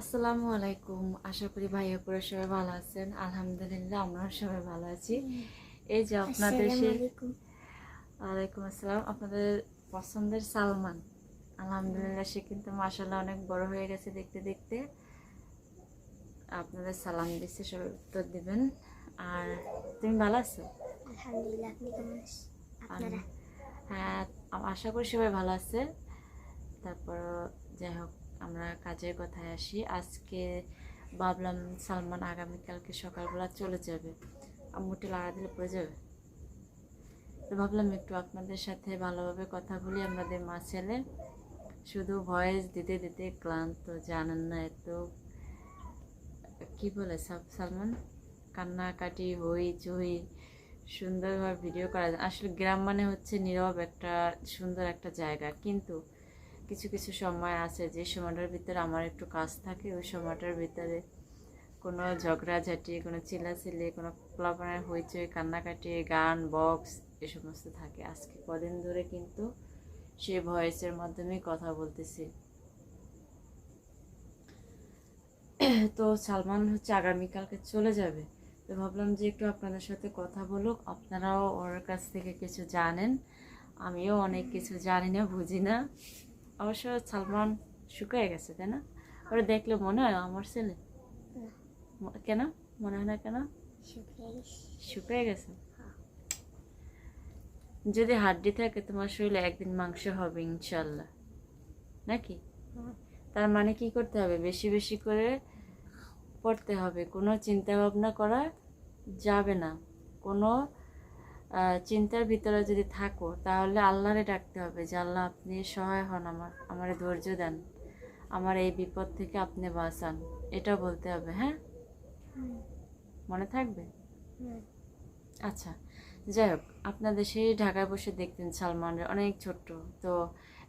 আসসালামু আলাইকুম। আশা করি ভাইয়া পুরো সবাই ভালো আছেন। আলহামদুলিল্লাহ আমরা সবাই ভালো আছি। এই যে আপনাদের। ওয়ালাইকুম আসসালাম। আপনাদের পছন্দের সালমান। আলহামদুলিল্লাহ সে কিন্তু মাসাল্লাহ অনেক বড় হয়ে গেছে দেখতে দেখতে। আপনাদের সালাম দিচ্ছে সবাই উত্তর দিবেন। আর তুমি ভালো আছো? হ্যাঁ আশা করি সবাই ভালো আছে। তারপর যাই হোক আমরা কাজের কথায় আসি। আজকে ভাবলাম সালমান আগামীকালকে সকালবেলা চলে যাবে। আম্মুটি লাগা দিলে পড়ে যাবে? তো ভাবলাম একটু আপনাদের সাথে ভালোভাবে কথা বলি, আমাদের মা ছেলে। শুধু ভয়েস দিতে দিতে ক্লান্ত, জানেন না এত। কি বলে সাব- সালমান? কান্নাকাটি, হই চই, সুন্দরভাবে ভিডিও করা আসলে গ্রাম মানে হচ্ছে নীরব একটা, সুন্দর একটা জায়গা। কিন্তু কিছু কিছু সময় আছে, যে সময়টার ভিতরে আমার একটু কাজ থাকে, ওই সময়টার ভিতরে কোনো ঝগড়াঝাটি, কোনো চিল্লাচিল্লি, কোনো প্লাবনের হইচই, কান্নাকাটি, গান, বক্স, এ সমস্ত থাকে। আজকে কদিন ধরে কিন্তু সেই ভয়েসের মাধ্যমেই কথা বলতেছি। তো সালমান হচ্ছে আগামীকালকে চলে যাবে। তো ভাবলাম যে একটু আপনাদের সাথে কথা বলুক। আপনারাও ওর কাছ থেকে কিছু জানেন। আমিও অনেক কিছু জানি না, বুঝি না। অবশ্য সালমান শুকিয়ে গেছে তাই না? ওরা দেখলে মনে হয় আমার ছেলে। কেন? মনে হয় না কেন? শুকিয়ে গেছে। যদি হাড্ডি থাকে তোমার শরীরে একদিন মাংস হবে ইনশাল্লাহ নাকি? তার মানে কি করতে হবে? বেশি বেশি করে পড়তে হবে। কোনো চিন্তা ভাবনা করা যাবে না। কোনো চিন্তার ভিতরে যদি থাকো তাহলে আল্লাহরে ডাকতে হবে যে আল্লাহ আপনি সহায় হন আমার আমার ধৈর্য দেন। আমার এই বিপদ থেকে আপনি বাঁচান। এটা বলতে হবে হ্যাঁ? মনে থাকবে? আচ্ছা যাই হোক আপনাদের সেই ঢাকায় বসে দেখতেন সালমানের অনেক ছোট্ট। তো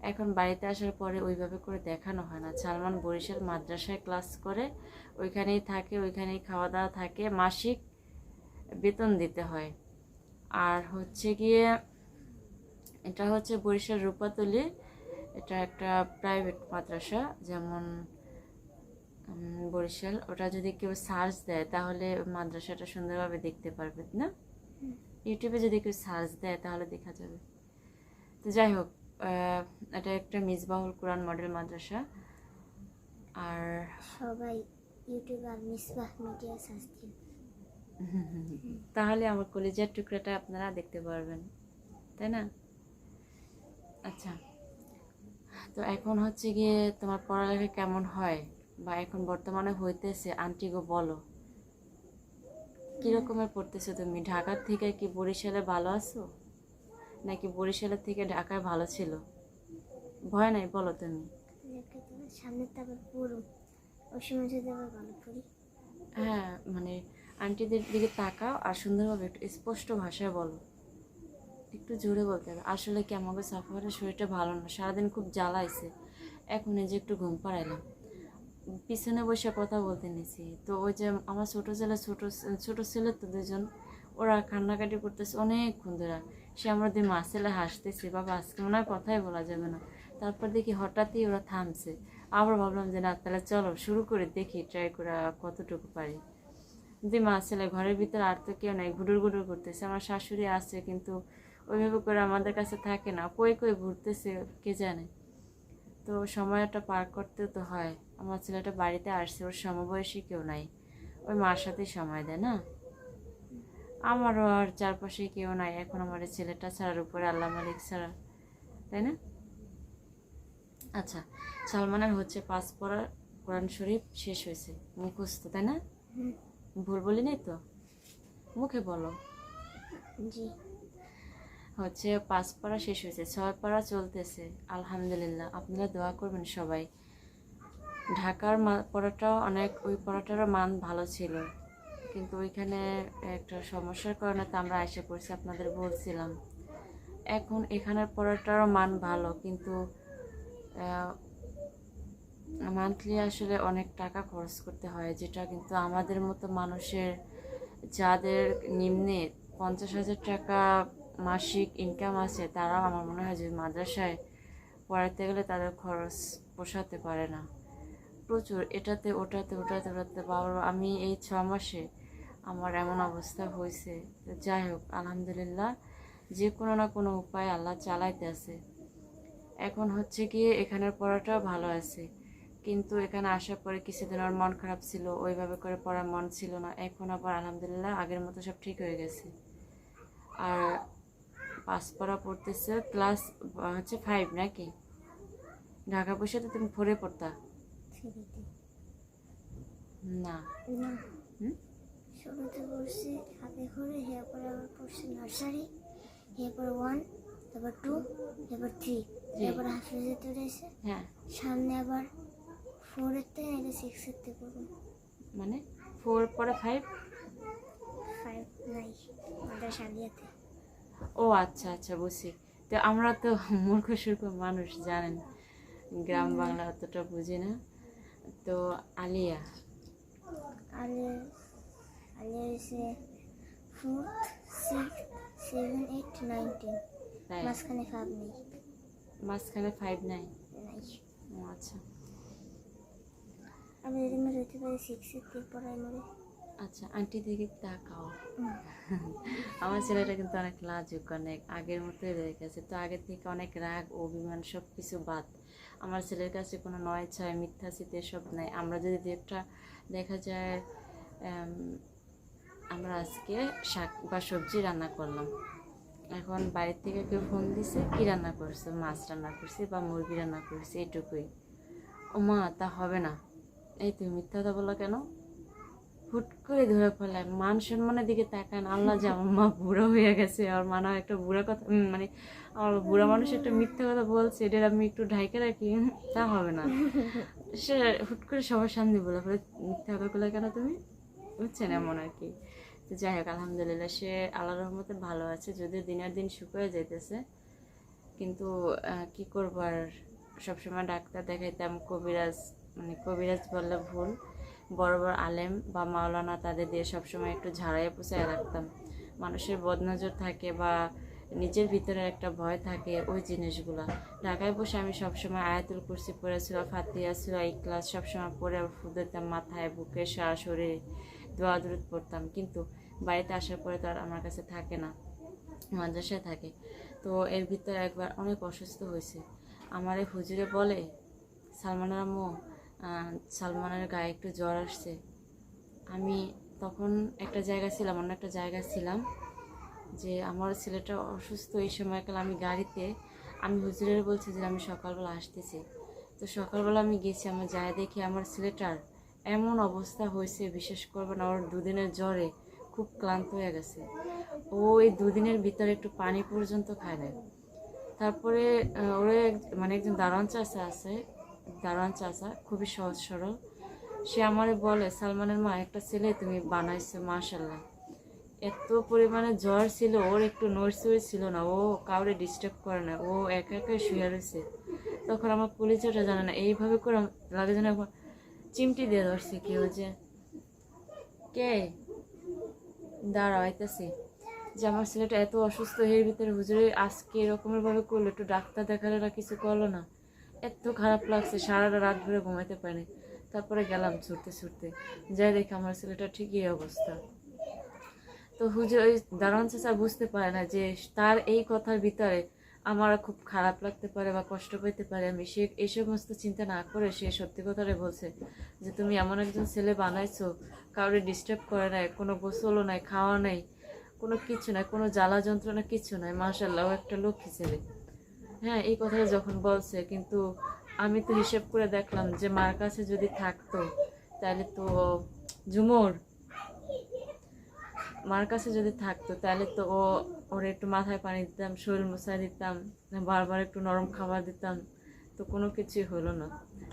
এখন বাড়িতে আসার পরে ওইভাবে করে দেখানো হয় না। সালমান বরিশাল মাদ্রাসায় ক্লাস করে ওইখানেই থাকে ওইখানেই খাওয়া দাওয়া থাকে মাসিক বেতন দিতে হয়। আর হচ্ছে গিয়ে এটা হচ্ছে বরিশাল রূপাতলি। এটা একটা প্রাইভেট মাদ্রাসা, যেমন বরিশাল। ওটা যদি কেউ সার্চ দেয়, তাহলে মাদ্রাসাটা সুন্দরভাবে দেখতে পারবে, না? ইউটিউবে যদি কেউ সার্চ দেয়, তাহলে দেখা যাবে। তো যাই হোক এটা একটা মিসবাহুল কোরআন মডেল মাদ্রাসা। আর সবাই ইউটিউব আর মিসবাহ মিডিয়া সার্চ দিন। তাহলে আমার কলেজের টুকরাটা আপনারা দেখতে পারবেন তাই না? আচ্ছা তো এখন হচ্ছে গিয়ে তোমার পড়ালেখা কেমন হয়? বা এখন বর্তমানে হইতেছে? আন্টি গো বলো। কীরকমের পড়তেছো তুমি? ঢাকার থেকে কি বরিশালে ভালো আছো? নাকি বরিশালের থেকে ঢাকায় ভালো ছিল? ভয় নাই বলো তুমি। সামনে তো আবার পুরো ওই সময় যদি আবার ভালো করি। হ্যাঁ মানে আন্টিদের দিকে তাকাও আর সুন্দরভাবে একটু স্পষ্ট ভাষায় বলো। একটু জোরে বলতে হবে। আসলে কি আমাকে সাফারের শরীরটা ভালো না? সারাদিন খুব জ্বালাইছে। এখন এই যে একটু ঘুম পাড়াইলাম। পিছনে বসে কথা বলতে নিছি। তো ওই যে আমার ছোটো ছেলে, ছোটো ছোটো ছেলে তো দুজন ওরা কান্নাকাটি করতেছে অনেকক্ষণ ধরে। সে আমরা দুই মা ছেলে হাসতেছে, বাবা, আজকে মনে হয় কথাই বলা যাবে না। তারপর দেখি হঠাৎই ওরা থামছে। আবার ভাবলাম যে, না, তাহলে চলো, শুরু করে দেখি ট্রাই করা কতটুকু পারি। যে মা ছেলে, ঘরের ভিতরে আর তো কেউ নাই, ঘুডুর ঘুডুর ঘুরতেছে আমার শাশুড়ি আছে, কিন্তু ওইভাবে করে আমাদের কাছে থাকে না। কই কই ঘুরতেছে, কে জানে? তো সময়টা পার করতে তো হয়। আমার ছেলেটা বাড়িতে আসছে, ওর সমবয়সী কেউ নাই। ওই মার সাথেই সময় দেয়, না? আমারও আর চারপাশে কেউ নাই। এখন আমার ছেলেটা ছাড়ার উপরে আল্লাহ মালিক ছাড়া, তাই না? আচ্ছা সালমানের হচ্ছে পাস পড়া কোরআন শরীফ শেষ হয়েছে, মুখস্থ, তাই না? ভুল বলিনি তো? মুখে বলো। জি। হচ্ছে পাঁচ পাড়া শেষ হয়েছে ছয় পাড়া চলতেছে আলহামদুলিল্লাহ। আপনারা দোয়া করবেন সবাই। ঢাকার মা- পড়াটাও অনেক ওই পড়াটারও মান ভালো ছিল। কিন্তু ওইখানে একটা সমস্যার কারণে তো আমরা এসে পড়ছি আপনাদের বলছিলাম। এখন এখানের পড়াটারও মান ভালো কিন্তু মান্থলি আসলে অনেক টাকা খরচ করতে হয়, যেটা কিন্তু আমাদের মতো মানুষের যাদের নিম্নে পঞ্চাশ হাজার টাকা মাসিক ইনকাম আছে, তারাও আমার মনে হয় যে মাদ্রাসায় পড়াতে গেলে তাদের খরচ পোষাতে পারে না। প্রচুর এটাতে, ওটাতে ওটাতে ওটাতে বাবার আমি এই ছ মাসে আমার এমন অবস্থা হয়েছে। যাই হোক, আলহামদুলিল্লাহ, যে কোনো না কোনো উপায় আল্লাহ চালাইতে আছে। এখন হচ্ছে গিয়ে এখানের পড়াটা ভালো আছে। কিন্তু এখানে আসার পরে কিছুদিন আমার মন খারাপ ছিল ওইভাবে করে পড়ার মন ছিল না। এখন আবার আলহামদুলিল্লাহ আগের মতো সব ঠিক হয়ে গেছে। আর পাস পড়া পড়তেছে ক্লাস হচ্ছে ফাইভ নাকি? ঢাকা বসে তো তুমি ফোরে পড়তা? না। না। হুম? শুরুতে পড়ছি হাতে করে এরপরে আবার পড়ছি নার্সারি এরপর ওয়ান তারপর টু এরপর থ্রি। এরপর হ্যাঁ। সামনে আবার থেকে এটা সিক্সের থেকে করব। মানে ফোর পরে ফাইভ ফাইভ নাই আমাদের সালিয়াতে ও আচ্ছা আচ্ছা বুঝছি। তো আমরা তো মূর্খ সূর্খ মানুষ জানেন। গ্রাম বাংলা অতটা বুঝি না। তো Alia? Alia fourth six seven eight nine ten মাঝখানে ফাইভ নেই। মাঝখানে ফাইভ নাই? নাই। ও আচ্ছা। আমি যদি মনে পারি সিক্সের থেকে পড়াই মরে। আচ্ছা আন্টি দিকে তাকাও। আমার ছেলেটা কিন্তু অনেক লাজুক অনেক আগের মতোই রয়ে গেছে। তো আগের থেকে অনেক রাগ অভিমান সব কিছু বাদ। আমার ছেলের কাছে কোনো নয় ছয় মিথ্যা শীত এসব নাই। আমরা যদি একটা দেখা যায় আমরা আজকে শাক বা সবজি রান্না করলাম। এখন বাড়ির থেকে কেউ ফোন দিছে কী রান্না করছে? মাছ রান্না করছে বা মুরগি রান্না করছে এটুকুই। ও মা তা হবে না। এই তুমি মিথ্যা কথা বলো কেন? হুট করে ধরে ফেলায় মান সম্মানের দিকে তাকান, আল্লাহ যে আমার মা বুড়ো হয়ে গেছে আর মা না একটা বুড়া কথা মানে আমার বুড়া মানুষ একটা মিথ্যা কথা বলছে এটা আমি একটু ঢাইকে রাখি, তা হবে না। সে হুট করে সবার সামনে বলে ফেলে, মিথ্যা কথা বলে কেন তুমি? বুঝছেন এমন আর কি। তো যাই হোক, আলহামদুলিল্লাহ, সে আল্লাহ রহমতে ভালো আছে, যদিও দিনের দিন শুকিয়ে যাইতেছে। কিন্তু কি করব আর? সবসময় ডাক্তার দেখাইতাম, কবিরাজ মানে কবিরাজ বললে ভুল। বড় বড় আলেম বা মাওলানা তাদের দিয়ে সবসময় একটু ঝাড়াইয়ে পুষায় রাখতাম। মানুষের বদনজর থাকে বা নিজের ভিতরে একটা ভয় থাকে ওই জিনিসগুলো। ঢাকায় বসে আমি সবসময় আয়াতুল কুরসি পড়েছিল ফাতিয়া এই ক্লাস সবসময় পড়ে ফু দিতাম, মাথায়, বুকে সারা শরীরে দোয়া পড়তাম। কিন্তু বাড়িতে আসার পরে তো আর আমার কাছে থাকে না, মাদ্রাসায় থাকে। তো এর ভিতরে একবার অনেক অসুস্থ হয়েছে। আমার এই হুজুরে বলে সালমানের আম্মু সালমানের গায়ে একটু জ্বর আসছে। আমি তখন একটা জায়গা ছিলাম, অন্য একটা জায়গায় ছিলাম যে আমার ছেলেটা অসুস্থ এই সময়কাল আমি গাড়িতে, আমি হুজুরের বলছি যে আমি সকালবেলা আসতেছি। তো সকালবেলা আমি গেছি আমার যায় দেখি আমার ছেলেটার এমন অবস্থা হয়েছে, বিশেষ করবে না ওর দুদিনের জ্বরে খুব ক্লান্ত হয়ে গেছে। ও এই দুদিনের ভিতরে একটু পানি পর্যন্ত খায় না তারপরে ওরে মানে একজন দারোয়ান চাচা আছে দারোয়ান চাচা, খুবই সহজ সরল। সে আমারে বলে, সালমানের মা, একটা ছেলে তুমি বানাইছো মাশাল্লাহ এত পরিমাণে জ্বর ছিল, ওর একটু নড়চড়ি ছিল না, ও কাউরে ডিস্টার্ব করে না, ও একা একা শুয়ে রয়েছে। তখন আমার পরিচয়টা জানে না, এইভাবে করে লাগে যেন চিমটি দিয়ে ধরছে কেউ যে, কে? দাঁড়াও, আইতাছি। যে আমার ছেলেটা এত অসুস্থ হয়ে ভিতরে হুজুরে আজকে এরকমের ভাবে করল, একটু ডাক্তার দেখালে কিছু করল না। এত খারাপ লাগছে, সারাটা রাত ধরে ঘুমাইতে পারিনি। তারপরে গেলাম ছুটতে ছুটতে। যাই দেখি আমার ছেলেটা ঠিকই অবস্থা। তো হুজুর, ওই দারোয়ান চাচা বুঝতে পারে না যে তার এই কথার ভিতরে আমার খুব খারাপ লাগতে পারে বা কষ্ট পেতে পারে। আমি সে এই সমস্ত চিন্তা না করে সে সত্যি কথাটাই বলছে যে, তুমি এমন একজন ছেলে বানাইছো, কাউরে ডিস্টার্ব করে নাই, কোনো গোসলও নাই খাওয়া নাই, কোনো কিছু নাই, কোনো জ্বালা যন্ত্রণা কিছু নাই। মাশাল্লাহ, ও একটা লক্ষ্মী ছেলে। হ্যাঁ এই কথাটা যখন বলছে, কিন্তু আমি তো হিসেব করে দেখলাম যে মার কাছে যদি থাকতো, তাহলে তো ঝুমুর। মার কাছে যদি থাকতো, তাহলে তো ও, ওর একটু মাথায় পানি দিতাম, শরীর মশাই দিতাম, বারবার একটু নরম খাবার দিতাম, তো কোনো কিছুই হলো না।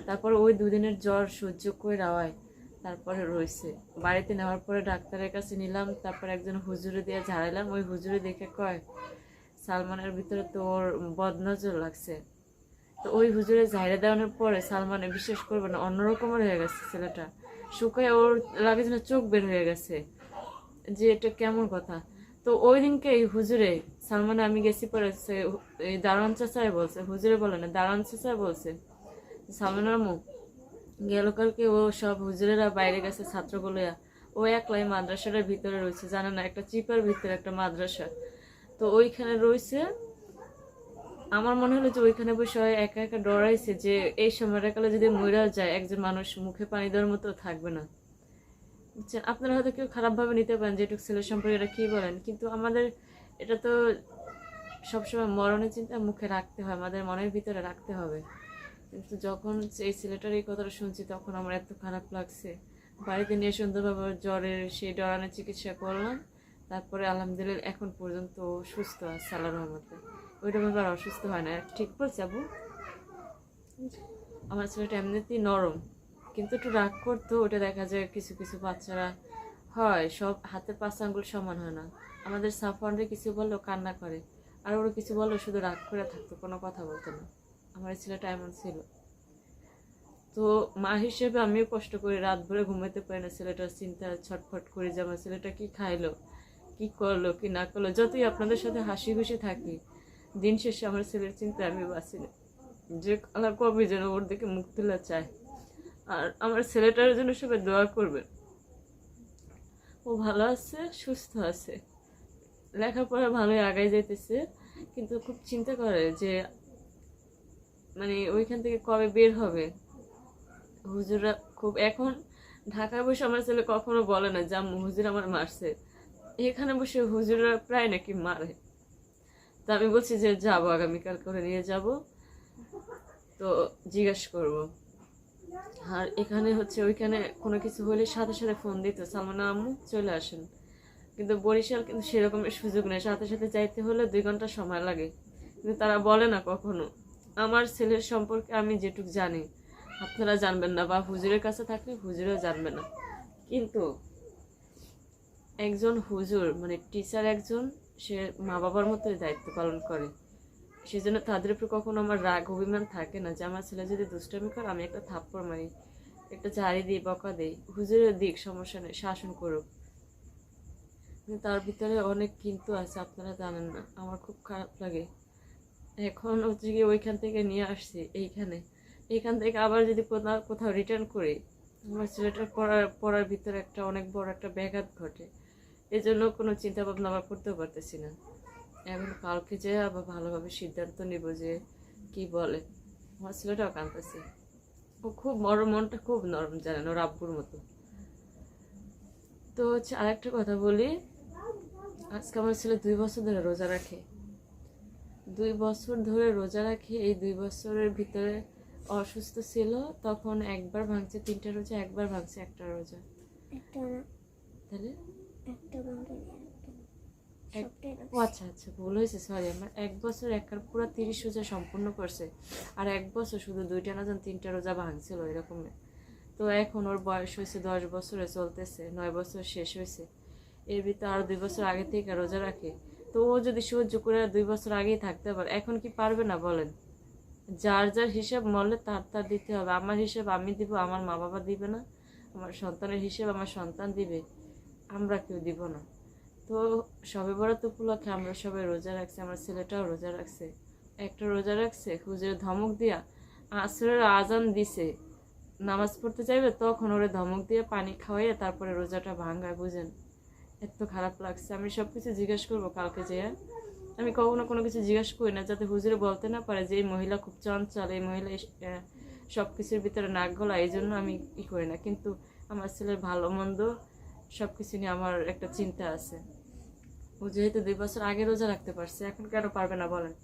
তারপর ওই দুদিনের জ্বর সহ্য করে রাওয়ায় তারপরে রয়েছে। বাড়িতে নেওয়ার পরে ডাক্তারের কাছে নিলাম, তারপর একজন হুজুরে দিয়ে ঝাড়াইলাম, ওই হুজুরে দেখে কয় সালমানের ভিতরে তো ওর বদনজর লাগছে। তো ওই হুজুরে ঝাড়ে দেওয়ানোর পরে সালমানে বিশ্বাস করবে না, অন্যরকমের হয়ে গেছে ছেলেটা। শুকায় ওর লাগে যেন চোখ বের হয়ে গেছে যে এটা কেমন কথা। তো ওই দিনকে এই হুজুরে, সালমানে আমি গেছি পরে সে এই দারোয়ান চাচাই বলছে, হুজুরে বলে না, দারোয়ান চাচাই বলছে সালমানের মুখ গেল কালকে ও সব হুজুরেরা বাইরে গেছে ছাত্রগুলো। ও একলাই মাদ্রাসাটার ভিতরে রয়েছে, জানে না, একটা চিপার ভিতরে একটা মাদ্রাসা। তো ওইখানে রয়েছে। আমার মনে হলো যে ওইখানে বসে একা একা ডরাইছে যে এই সময়টা কালে যদি মইরা যায়, একজন মানুষ মুখে পানি দেওয়ার মতো থাকবে না। বুঝছেন আপনারা হয়তো কেউ খারাপভাবে নিতে পারেন যেটুকু ছেলের সম্পর্কে এটা কী বলেন? কিন্তু আমাদের এটা তো সবসময় মরণের চিন্তা মুখে রাখতে হয়, আমাদের মনের ভিতরে রাখতে হবে। কিন্তু যখন এই ছেলেটার এই কথাটা শুনছি, তখন আমার এত খারাপ লাগছে। বাড়িতে নিয়ে সুন্দরভাবে জ্বরের সেই ডরানোর চিকিৎসা করলাম। তারপরে আলহামদুলিল্লাহ এখন পর্যন্ত সুস্থ আছে আল্লাহ রহমতে। ওইটা ব্যাপার অসুস্থ হয় না। ঠিক বলছি আবু? আমার ছেলেটা এমনিতেই নরম, কিন্তু একটু রাগ করতো, ওটা দেখা যায় কিছু কিছু বাচ্চারা হয়, সব হাতের পাঁচ আঙ্গুল সমান হয় না। আমাদের সাফানরে কিছু বললেও কান্না করে। আর ওরা কিছু বললেও শুধু রাগ করে থাকতো, কোনো কথা বলতো না। আমার ছেলেটা এমন ছিল। তো মা হিসেবে আমিও কষ্ট করি রাত ভরে ঘুমাতে পারি না। ছেলেটার চিন্তা ছটফট করে যে আমার ছেলেটা কি খাইলো। কি করল, কি না করল, যতই আপনাদের সাথে হাসি খুশি থাকি, দিন শেষে আমার ছেলের চিন্তা আমি বাঁচি না। যে আল্লাহ কবে যেন ওর দিকে মুখ তুলে চায়। আর আমার ছেলেটার জন্য সবাই দোয়া করবেন। ও ভালো আছে, সুস্থ আছে। লেখাপড়া ভালোই আগাই যাইতেছে, কিন্তু খুব চিন্তা করে যে মানে ওইখান থেকে কবে বের হবে? হুজুরা খুব, এখন ঢাকায় বসে আমার ছেলে কখনো বলে না যা হুজুর আমার মারছে। এখানে বসে হুজুরা প্রায় নাকি মারে। তো আমি বলছি যে, যাব, আগামীকাল করে নিয়ে যাব। তো জিজ্ঞেস করব। আর এখানে হচ্ছে ওইখানে কোনো কিছু হলে সাথে সাথে ফোন দিত, সালমানা আম্মু, চলে আসেন। কিন্তু বরিশাল কিন্তু সেরকমের সুযোগ নেই। সাথে সাথে যাইতে হলে দুই ঘণ্টা সময় লাগে। কিন্তু তারা বলে না কখনো। আমার ছেলের সম্পর্কে আমি যেটুক জানি, আপনারা জানবেন না বা হুজুরের কাছে থাকলে হুজুরেও জানবে না। কিন্তু একজন হুজুর মানে টিচার একজন, সে মা বাবার মতোই দায়িত্ব পালন করে। সেজন্য তাদের উপর কখনো আমার রাগ, অভিমান থাকে না যে আমার ছেলে যদি দুষ্টামি করে, আমি একটা থাপ্পড় মারি, একটা ঝাড়ি দিই, বকা দিই। হুজুরের দিক সমস্যা নেই, শাসন করুক। তার ভিতরে অনেক কিন্তু আছে, আপনারা জানেন না। আমার খুব খারাপ লাগে। এখন হচ্ছে গিয়ে ওইখান থেকে নিয়ে আসছি, এইখানে। এইখান থেকে আবার যদি কোথাও কোথাও রিটার্ন করি, আমার ছেলেটার পড়ার পড়ার ভিতরে একটা অনেক বড় একটা ব্যাঘাত ঘটে। এই জন্য কোনো চিন্তা ভাবনা আবার করতেও পারতেছি না। এখন কালকে যে আবার ভালোভাবে সিদ্ধান্ত নিব যে কি বলে। আমার ছেলেটাও কাঁদতেছে ও খুব বড় মনটা খুব নরম জানেন ওর আব্বুর মতো। তো হচ্ছে আরেকটা কথা বলি আজকে আমার ছেলে দুই বছর ধরে রোজা রাখে। দুই বছর ধরে রোজা রাখে এই দুই বছরের ভিতরে অসুস্থ ছিল তখন একবার ভাঙছে তিনটা রোজা একবার ভাঙছে একটা রোজা। তাহলে? একটা ও আচ্ছা আচ্ছা ভুল হয়েছে সরি আমার এক বছর একবার পুরো তিরিশ রোজা সম্পূর্ণ করছে আর এক বছর শুধু দুইটা না যেন তিনটা রোজা ভাঙছিল এরকম। তো এখন ওর বয়স হয়েছে দশ বছরে চলতেছে নয় বছর শেষ হয়েছে। এর ভিতরে আরও দুই বছর আগে থেকে রোজা রাখে। তো ও যদি সহ্য করে দুই বছর আগেই থাকতে পারে এখন কি পারবে না বলেন? যার যার হিসাব মরলে তার তার দিতে হবে। আমার হিসাব আমি দিব আমার মা বাবা দিবে না। আমার সন্তানের হিসাব আমার সন্তান দিবে। আমরা কেউ দিব না। তো সবে বরাত উপলক্ষে আমরা সবাই রোজা রাখছি, আমার ছেলেটাও রোজা রাখছে। একটা রোজা রাখছে, হুজুরে ধমক দিয়া আসরের আজান দিছে। নামাজ পড়তে চাইবে তখন ওরে ধমক দিয়ে পানি খাওয়াইয়ে তারপরে রোজাটা ভাঙ্গায়, বুঝেন? এত খারাপ লাগছে। আমি সব কিছু জিজ্ঞেস করব কালকে যেয়ে আমি কখনো কোনো কিছু জিজ্ঞেস করি না, যাতে হুজুরে বলতে না পারে যে, এই মহিলা খুব চঞ্চল, এই মহিলা সব কিছুর ভিতরে নাক গলা এই জন্য আমি ই করি না। কিন্তু আমার ছেলের ভালো মন্দ সব কিছু নিয়ে আমার একটা চিন্তা আছে। ও যেহেতু দুই বছর আগে রোজা রাখতে পারছে, এখন কেন পারবে না বলেন?